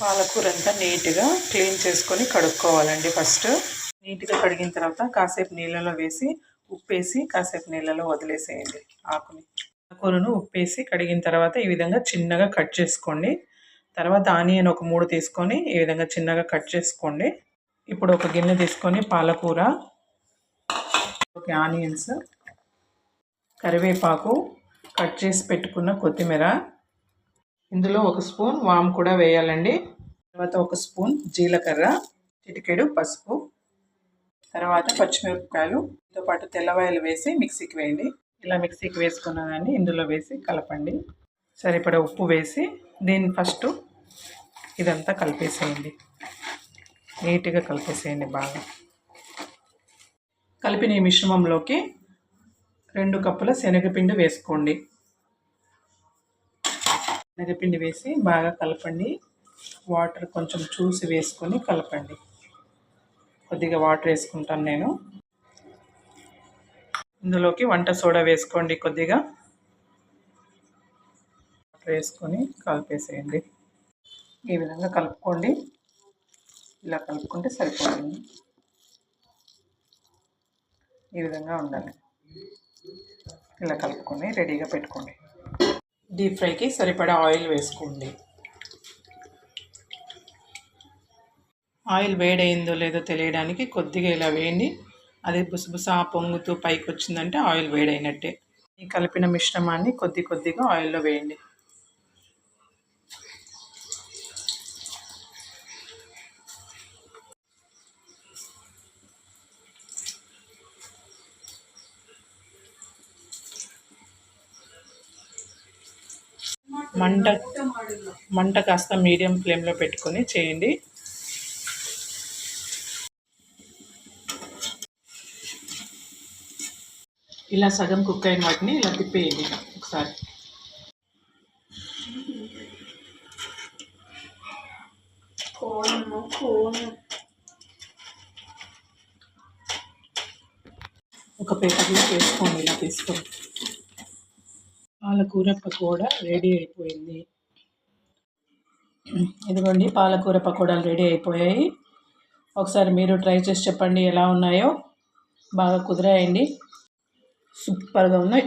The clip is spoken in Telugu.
పాలకూర అంతా నీట్గా క్లీన్ చేసుకొని కడుక్కోవాలండి ఫస్ట్. నీట్గా కడిగిన తర్వాత కాసేపు నీళ్ళలో వేసి ఉప్పేసి కాసేపు నీళ్ళలో వదిలేసేయండి ఆకుని. పాలకూరను ఉప్పేసి కడిగిన తర్వాత ఈ విధంగా చిన్నగా కట్ చేసుకోండి. తర్వాత ఆనియన్ ఒక మూడు తీసుకొని ఈ విధంగా చిన్నగా కట్ చేసుకోండి. ఇప్పుడు ఒక గిన్నె తీసుకొని పాలకూర ఒక ఆనియన్స్ కరివేపాకు కట్ చేసి పెట్టుకున్న కొత్తిమీర ఇందులో ఒక స్పూన్ వామ్ కూడా వేయాలండి. తర్వాత ఒక స్పూన్ జీలకర్ర చిటికెడు పసుపు తర్వాత పచ్చిమిరపకాయలు తో పాటు తెల్లవాయలు వేసి మిక్సీకి వేయండి. ఇలా మిక్సీకి వేసుకున్న దాన్ని ఇందులో వేసి కలపండి. సరిపడా ఉప్పు వేసి దీన్ని ఫస్ట్ ఇదంతా కలిపేసేయండి. నీట్గా కలిపేసేయండి బాగా. కలిపిన ఈ మిశ్రమంలోకి రెండు కప్పుల శనగపిండి వేసుకోండి. శనగపిండి వేసి బాగా కలపండి. వాటర్ కొంచెం చూసి వేసుకొని కలపండి. కొద్దిగా వాటర్ వేసుకుంటాను నేను. ఇందులోకి వంట సోడా వేసుకోండి కొద్దిగా. వాటర్ వేసుకొని కలిపేసేయండి. ఈ విధంగా కలుపుకోండి. ఇలా కలుపుకుంటే సరిపోతుంది. ఈ విధంగా ఉండాలి. ఇలా కలుపుకొని రెడీగా పెట్టుకోండి. డీప్ ఫ్రైకి సరిపడా ఆయిల్ వేసుకోండి. ఆయిల్ వేడైందో లేదో తెలియడానికి కొద్దిగా ఇలా వేయండి. అది బుసబుస పొంగుతూ పైకి వచ్చిందంటే ఆయిల్ వేడైనట్టే. ఈ కలిపిన మిశ్రమాన్ని కొద్ది కొద్దిగా ఆయిల్లో వేయండి. మంట మంట కాస్త మీడియం ఫ్లేమ్లో పెట్టుకొని చేయండి. ఇలా సగం కుక్ అయిన వాటిని ఇలా తిప్పేయండి ఒకసారి. ఒక పేపర్లో వేసుకోండి ఇలా తీసుకొని పాలకూర పకోడా రెడీ అయిపోయింది. ఇదిగోండి పాలకూర పకోడాలు రెడీ అయిపోయాయి. ఒకసారి మీరు ట్రై చేసి చెప్పండి ఎలా ఉన్నాయో. బాగా కుదిరాయండి. సూపర్గా ఉన్నాయి.